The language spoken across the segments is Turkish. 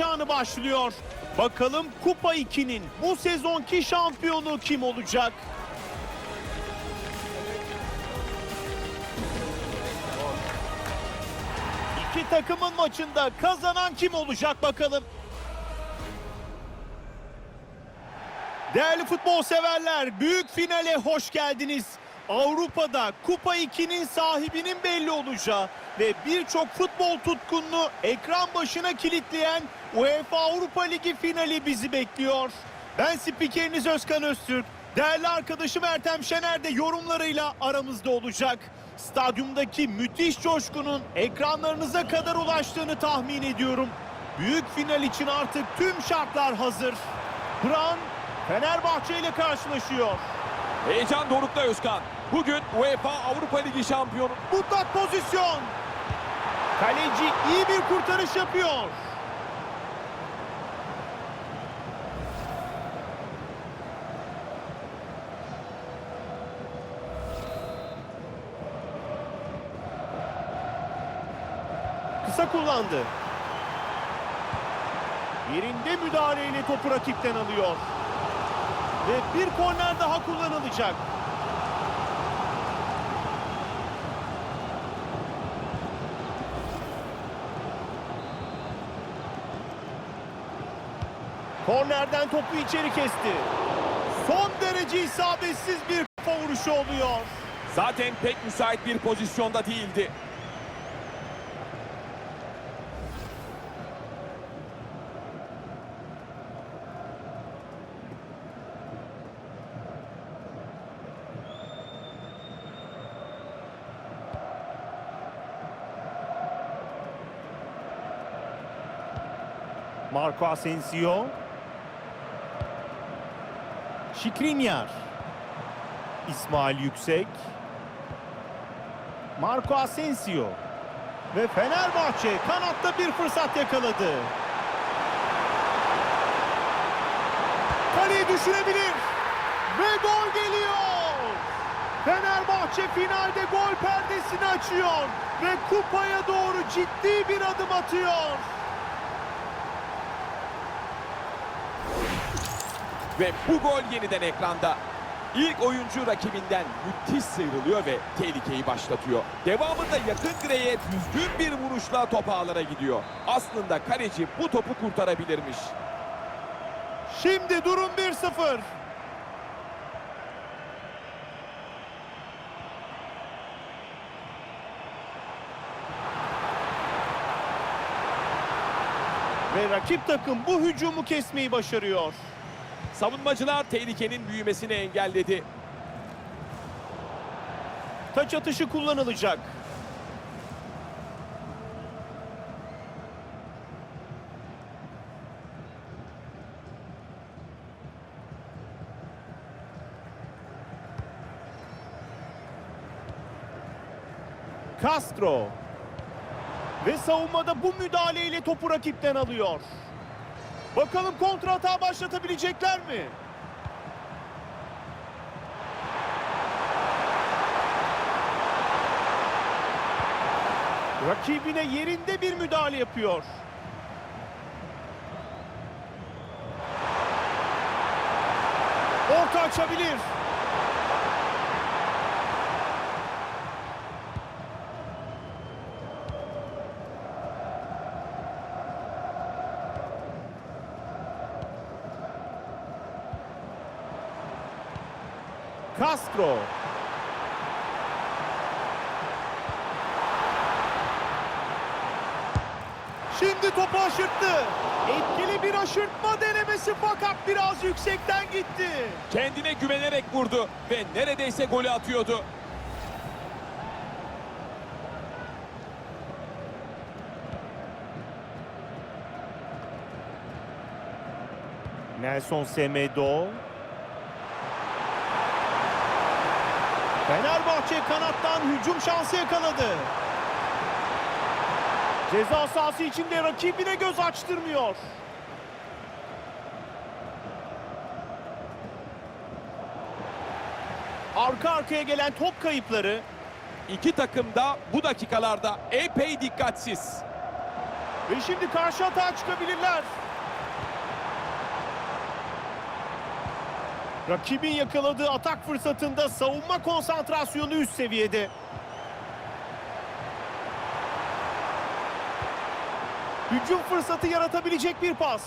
heyecanı başlıyor. Bakalım Kupa 2'nin bu sezonki şampiyonu kim olacak? İki takımın maçında kazanan kim olacak bakalım. Değerli futbol severler, büyük finale hoş geldiniz. Avrupa'da Kupa 2'nin sahibinin belli olacağı ve birçok futbol tutkununu ekran başına kilitleyen UEFA Avrupa Ligi finali bizi bekliyor. Ben spikeriniz Özkan Öztürk. Değerli arkadaşım Ertem Şener de yorumlarıyla aramızda olacak. Stadyumdaki müthiş coşkunun ekranlarınıza kadar ulaştığını tahmin ediyorum. Büyük final için artık tüm şartlar hazır. Bran Fenerbahçe ile karşılaşıyor. Heyecan dorukta Özkan. Bugün UEFA Avrupa Ligi şampiyonu. Mutlak pozisyon. Kaleci iyi bir kurtarış yapıyor. Kısa kullandı. Yerinde müdahaleyle topu rakipten alıyor. Ve bir korner daha kullanılacak. Kornerden topu içeri kesti. Son derece isabetsiz bir kafa vuruşu oluyor. Zaten pek müsait bir pozisyonda değildi. Marco Asensio. Şikrinyar. İsmail Yüksek. Marco Asensio. Ve Fenerbahçe kanatta bir fırsat yakaladı. Kaleyi düşünebilir. Ve gol geliyor. Fenerbahçe finalde gol perdesini açıyor. Ve kupaya doğru ciddi bir adım atıyor. Ve bu gol yeniden ekranda. İlk oyuncu rakibinden müthiş sıyrılıyor ve tehlikeyi başlatıyor. Devamında yakın direğe düzgün bir vuruşla top ağlara gidiyor. Aslında kaleci bu topu kurtarabilirmiş. Şimdi durum 1-0. Ve rakip takım bu hücumu kesmeyi başarıyor. Savunmacılar tehlikenin büyümesini engelledi. Taç atışı kullanılacak. Castro. Ve savunmada bu müdahaleyle topu rakipten alıyor. Bakalım kontra hata başlatabilecekler mi? Rakibine yerinde bir müdahale yapıyor. Orta açabilir. Castro. Şimdi topu aşırttı. Etkili bir aşırtma denemesi fakat biraz yüksekten gitti. Kendine güvenerek vurdu ve neredeyse golü atıyordu. Nelson Semedo. Fenerbahçe kanattan hücum şansı yakaladı. Ceza sahası içinde rakibine göz açtırmıyor. Arka arkaya gelen top kayıpları İki takım da bu dakikalarda epey dikkatsiz. Ve şimdi karşı atağa çıkabilirler. Rakibin yakaladığı atak fırsatında savunma konsantrasyonu üst seviyede. Hücum fırsatı yaratabilecek bir pas.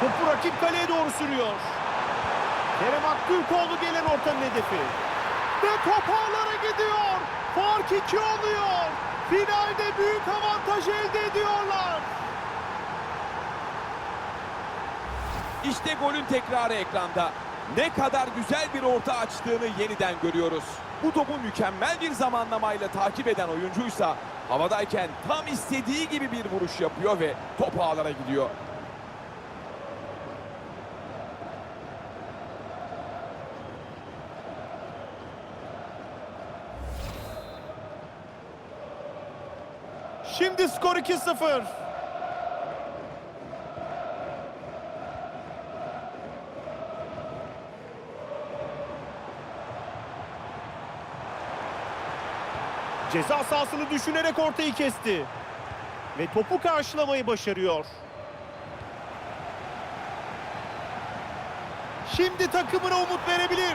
Topu rakip kaleye doğru sürüyor. Kerem Aktürkoğlu gelen ortanın hedefi. Ve top gidiyor. Fark iki oluyor. Finalde büyük avantaj elde ediyorlar. İşte golün tekrarı ekranda. Ne kadar güzel bir orta açtığını yeniden görüyoruz. Bu topu mükemmel bir zamanlamayla takip eden oyuncuysa havadayken tam istediği gibi bir vuruş yapıyor ve top ağlara gidiyor. Şimdi skor 2-0. Ceza sahasını düşünerek ortayı kesti. Ve topu karşılamayı başarıyor. Şimdi takımına umut verebilir.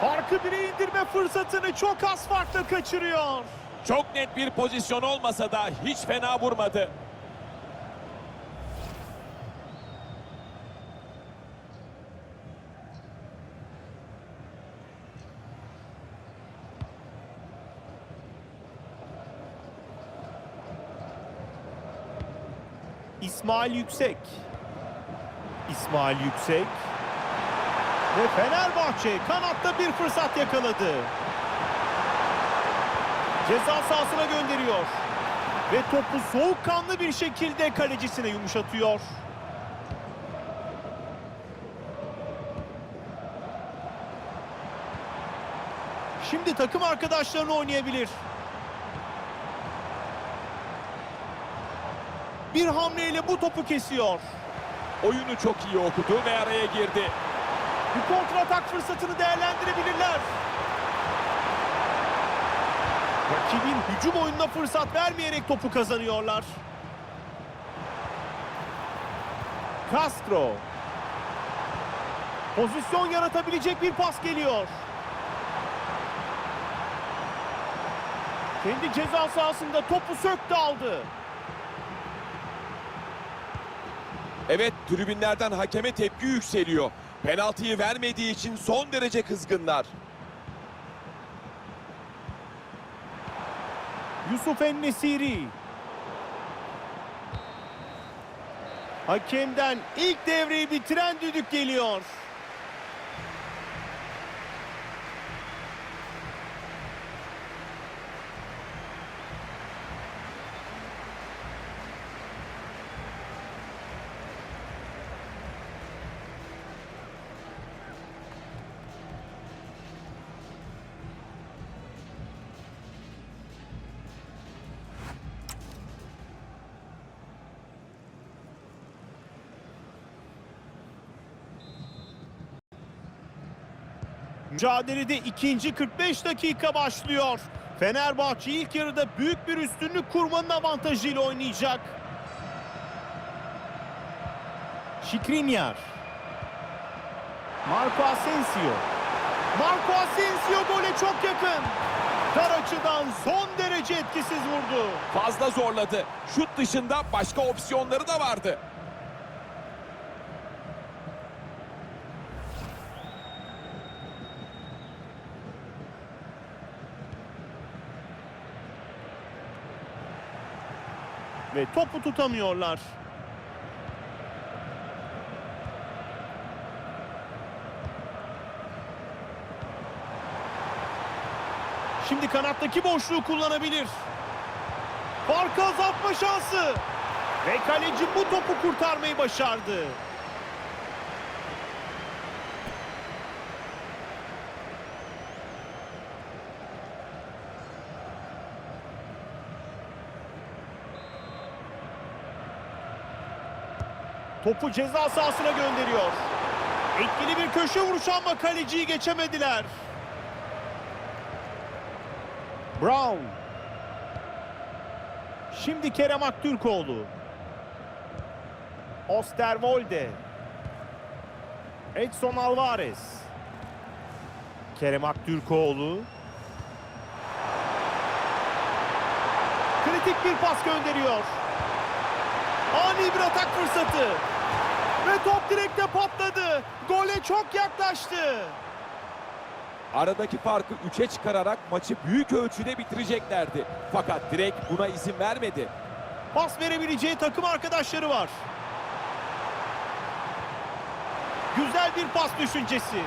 Farkı bire indirme fırsatını çok az farkla kaçırıyor. Çok net bir pozisyon olmasa da hiç fena vurmadı. İsmail Yüksek. İsmail Yüksek. Ve Fenerbahçe kanatta bir fırsat yakaladı. Ceza sahasına gönderiyor. Ve topu soğukkanlı bir şekilde kalecisine yumuşatıyor. Şimdi takım arkadaşlarını oynayabilir. Bir hamleyle bu topu kesiyor. Oyunu çok iyi okudu ve araya girdi. Bir kontratak fırsatını değerlendirebilirler. Rakibin hücum oyununa fırsat vermeyerek topu kazanıyorlar. Castro. Pozisyon yaratabilecek bir pas geliyor. Kendi ceza sahasında topu söktü aldı. Evet tribünlerden hakeme tepki yükseliyor. Penaltıyı vermediği için son derece kızgınlar. Yusuf Ennesiri. Hakemden ilk devreyi bitiren düdük geliyor. Mücadelede ikinci 45 dakika başlıyor. Fenerbahçe ilk yarıda büyük bir üstünlük kurmanın avantajıyla oynayacak. Şikrinyar. Marco Asensio. Marco Asensio gole çok yakın. Dar son derece etkisiz vurdu. Fazla zorladı. Şut dışında başka opsiyonları da vardı. Ve topu tutamıyorlar. Şimdi kanattaki boşluğu kullanabilir. Farkı azaltma şansı. Ve kaleci bu topu kurtarmayı başardı. Topu ceza sahasına gönderiyor. Etkili bir köşe vuruşu ama kaleciyi geçemediler. Brown. Şimdi Kerem Aktürkoğlu. Osterwolde. Edson Alvarez. Kerem Aktürkoğlu. Kritik bir pas gönderiyor. Ani bir atak fırsatı. Ve top direkte patladı. Gole çok yaklaştı. Aradaki farkı 3'e çıkararak maçı büyük ölçüde bitireceklerdi. Fakat direkt buna izin vermedi. Pas verebileceği takım arkadaşları var. Güzel bir pas düşüncesi.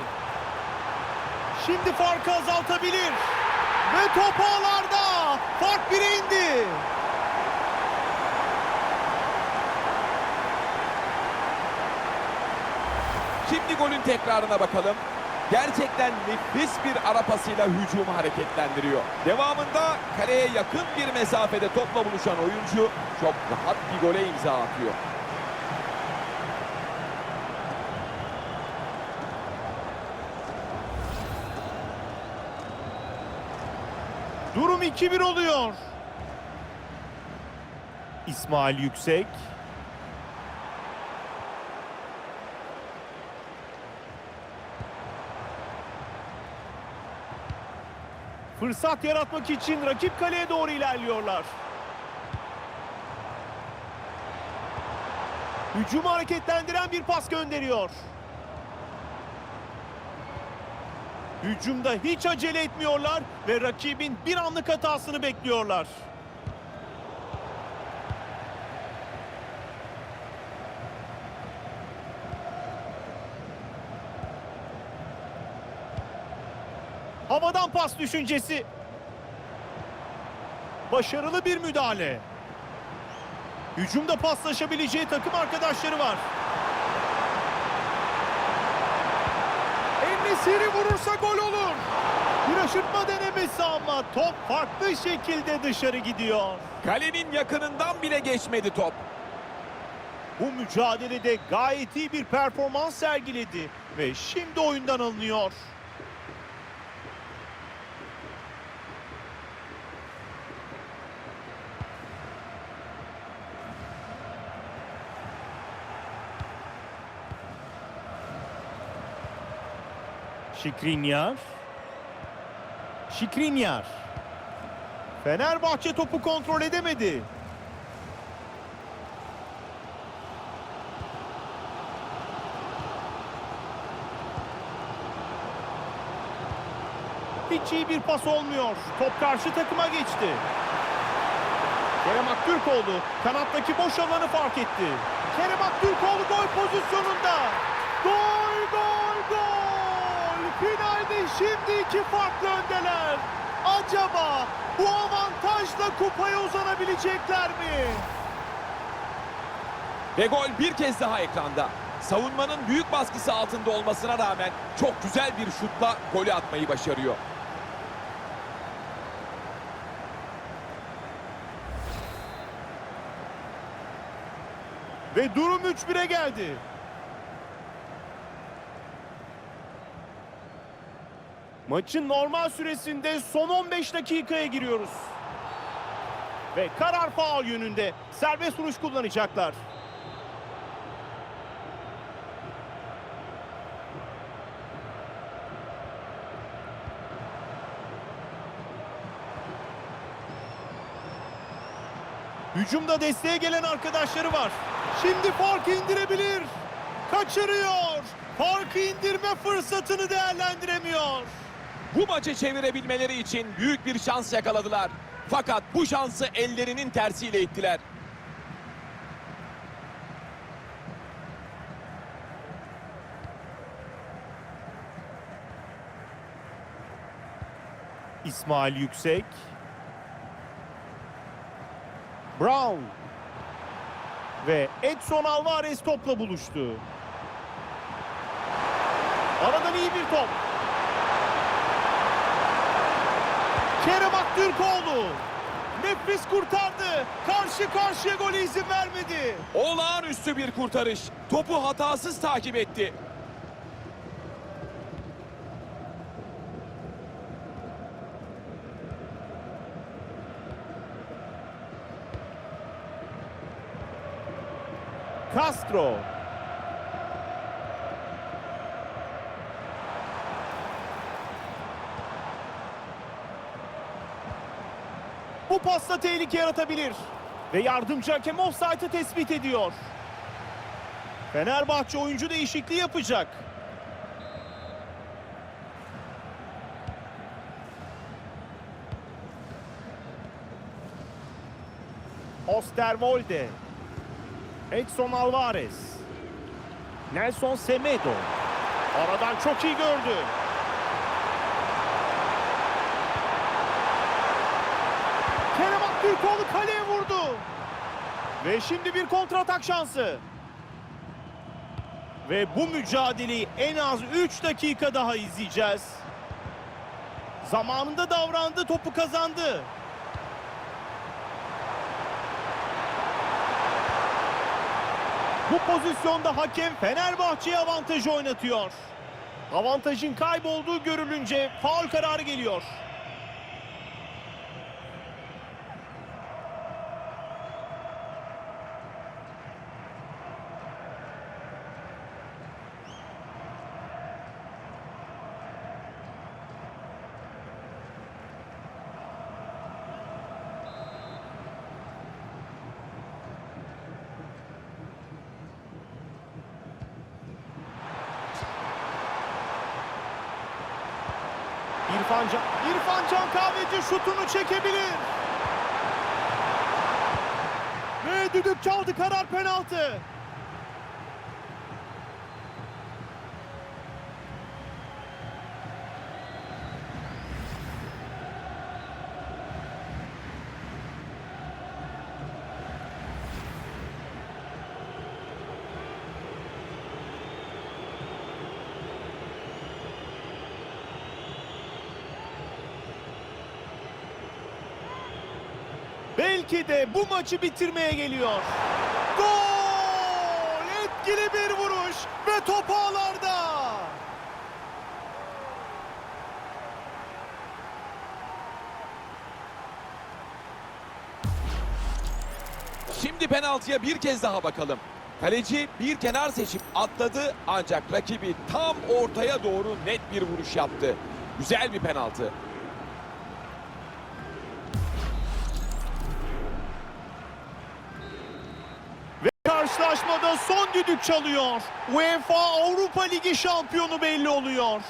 Şimdi farkı azaltabilir. Ve top ağlarda. Fark bire indi. Şimdi golün tekrarına bakalım. Gerçekten nefis bir ara pasıyla hücumu hareketlendiriyor. Devamında kaleye yakın bir mesafede topla buluşan oyuncu çok rahat bir gole imza atıyor. Durum 2-1 oluyor. İsmail Yüksek. Fırsat yaratmak için rakip kaleye doğru ilerliyorlar. Hücumu hareketlendiren bir pas gönderiyor. Hücumda hiç acele etmiyorlar ve rakibin bir anlık hatasını bekliyorlar. Havadan pas düşüncesi. Başarılı bir müdahale. Hücumda paslaşabileceği takım arkadaşları var. Enesiri vurursa gol olur. Bir aşırtma denemesi ama top farklı şekilde dışarı gidiyor. Kalenin yakınından bile geçmedi top. Bu mücadelede gayet iyi bir performans sergiledi ve şimdi oyundan alınıyor. Şikrinyar. Şikrinyar. Fenerbahçe topu kontrol edemedi. Hiç iyi bir pas olmuyor. Top karşı takıma geçti. Kerem Aktürkoğlu kanattaki boş alanı fark etti. Kerem Aktürkoğlu gol pozisyonunda. Gol, gol! Şimdi iki farklı öndeler. Acaba bu avantajla kupaya uzanabilecekler mi? Ve gol bir kez daha ekranda. Savunmanın büyük baskısı altında olmasına rağmen çok güzel bir şutla golü atmayı başarıyor. Ve durum 3-1'e geldi. Maçın normal süresinde son 15 dakikaya giriyoruz. Ve karar faul yönünde serbest vuruş kullanacaklar. Hücumda desteğe gelen arkadaşları var. Şimdi farkı indirebilir. Kaçırıyor. Farkı indirme fırsatını değerlendiremiyor. Bu maçı çevirebilmeleri için büyük bir şans yakaladılar. Fakat bu şansı ellerinin tersiyle ittiler. İsmail Yüksek. Brown. Ve Edson Alvarez topla buluştu. Aradan iyi bir top. Kerem Aktürkoğlu nefis kurtardı. Karşı karşıya golü izin vermedi. Olağanüstü bir kurtarış. Topu hatasız takip etti. Castro Bu pasta tehlike yaratabilir. Ve yardımcı hakem offside'ı tespit ediyor. Fenerbahçe oyuncu değişikliği yapacak. Osterwolde. Edson Alvarez. Nelson Semedo. Aradan çok iyi gördü. Kerem Aktürkoğlu kaleye vurdu. Ve şimdi bir kontratak şansı. Ve bu mücadeleyi en az 3 dakika daha izleyeceğiz. Zamanında davrandı, topu kazandı. Bu pozisyonda hakem Fenerbahçe'ye avantajı oynatıyor. Avantajın kaybolduğu görülünce faul kararı geliyor. İrfan Can, İrfan Can Kahveci şutunu çekebilir. Ve düdük çaldı karar penaltı. Belki de bu maçı bitirmeye geliyor. Gol! Etkili bir vuruş ve top ağlarda. Şimdi penaltıya bir kez daha bakalım. Kaleci bir kenar seçip atladı ancak rakibi tam ortaya doğru net bir vuruş yaptı. Güzel bir penaltı. Karşılaşmada son düdük çalıyor. UEFA Avrupa Ligi şampiyonu belli oluyor.